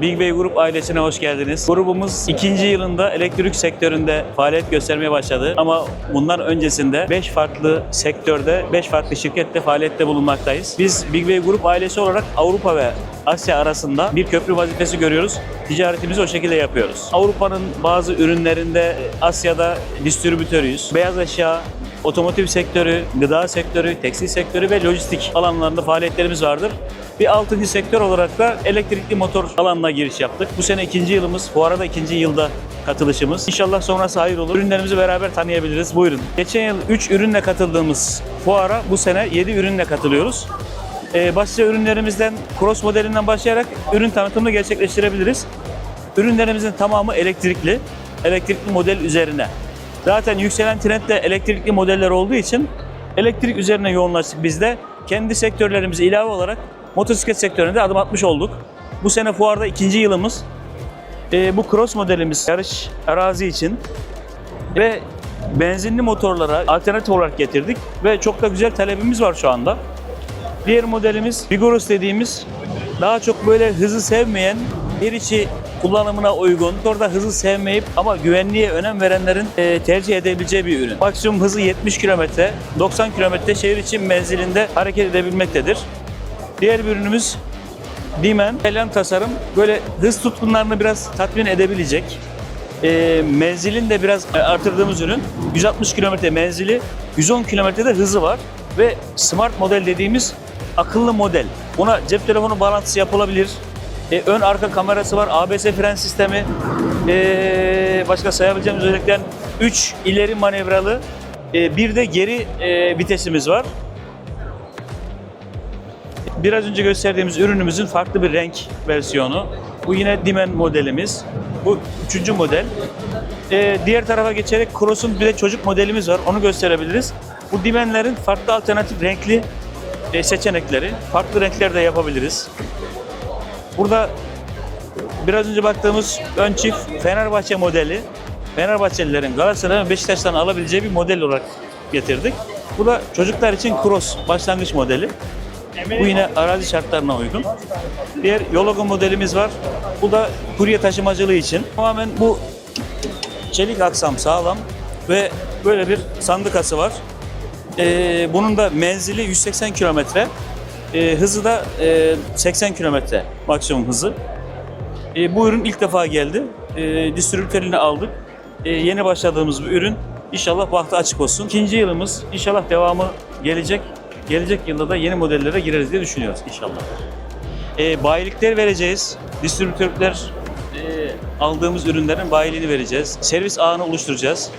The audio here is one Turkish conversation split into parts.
Big Way Grup ailesine hoş geldiniz. Grubumuz ikinci yılında elektrik sektöründe faaliyet göstermeye başladı. Ama bundan öncesinde 5 farklı sektörde, 5 farklı şirkette faaliyette bulunmaktayız. Biz Big Way Grup ailesi olarak Avrupa ve Asya arasında bir köprü vazifesi görüyoruz. Ticaretimizi o şekilde yapıyoruz. Avrupa'nın bazı ürünlerinde Asya'da distribütörüyüz. Beyaz eşya, otomotiv sektörü, gıda sektörü, tekstil sektörü ve lojistik alanlarında faaliyetlerimiz vardır. Bir altıncı sektör olarak da elektrikli motor alanına giriş yaptık. Bu sene ikinci yılımız, fuara da ikinci yılda katılışımız. İnşallah sonrası hayır olur. Ürünlerimizi beraber tanıyabiliriz. Buyurun. Geçen yıl 3 ürünle katıldığımız fuara bu sene 7 ürünle katılıyoruz. Ee, başlıca ürünlerimizden cross modelinden başlayarak ürün tanıtımını gerçekleştirebiliriz. Ürünlerimizin tamamı elektrikli, elektrikli model üzerine. Zaten yükselen trend de elektrikli modeller olduğu için elektrik üzerine yoğunlaştık biz de. Kendi sektörlerimize ilave olarak motosiklet sektörüne de adım atmış olduk. Bu sene fuarda ikinci yılımız. Ee, bu cross modelimiz yarış arazi için ve benzinli motorlara alternatif olarak getirdik ve çok da güzel talebimiz var şu anda. Diğer modelimiz Vigorous dediğimiz daha çok böyle hızı sevmeyen, bir içi kullanımına uygun, orada hızı sevmeyip ama güvenliğe önem verenlerin e, tercih edebileceği bir ürün. Maksimum hızı 70 km, 90 km şehir için menzilinde hareket edebilmektedir. Diğer bir ürünümüz Dimen, İtalyan tasarım böyle hız tutkunlarını biraz tatmin edebilecek. E, menzilin de biraz artırdığımız ürün. 160 km menzili, 110 km'de hızı var ve smart model dediğimiz akıllı model. Buna cep telefonu bağlantısı yapılabilir. E, ön arka kamerası var, ABS fren sistemi, e, başka sayabileceğimiz özellikler 3 ileri manevralı, e, bir de geri e, vitesimiz var. Biraz önce gösterdiğimiz ürünümüzün farklı bir renk versiyonu. Bu yine Dimen modelimiz. Bu üçüncü model. Ee, diğer tarafa geçerek Cross'un bir de çocuk modelimiz var. Onu gösterebiliriz. Bu Dimenlerin farklı alternatif renkli e, seçenekleri. Farklı renkler de yapabiliriz. Burada biraz önce baktığımız ön çift Fenerbahçe modeli. Fenerbahçelilerin Galatasaray ve Beşiktaş'tan alabileceği bir model olarak getirdik. Bu da çocuklar için Cross başlangıç modeli. Bu yine arazi şartlarına uygun. Diğer Yologo modelimiz var. Bu da kurye taşımacılığı için. Tamamen bu çelik aksam sağlam ve böyle bir sandıkası var. Ee, bunun da menzili 180 kilometre. Ee, hızı da e, 80 kilometre maksimum hızı. Ee, bu ürün ilk defa geldi. Ee, distribütörünü aldık. Ee, yeni başladığımız bir ürün. İnşallah bahtı açık olsun. İkinci yılımız. İnşallah devamı gelecek. Gelecek yılda da yeni modellere gireriz diye düşünüyoruz inşallah. E, bayilikler vereceğiz. Distribütörler e, aldığımız ürünlerin bayiliğini vereceğiz. Servis ağını oluşturacağız.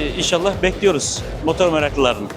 E, inşallah bekliyoruz motor meraklılarını.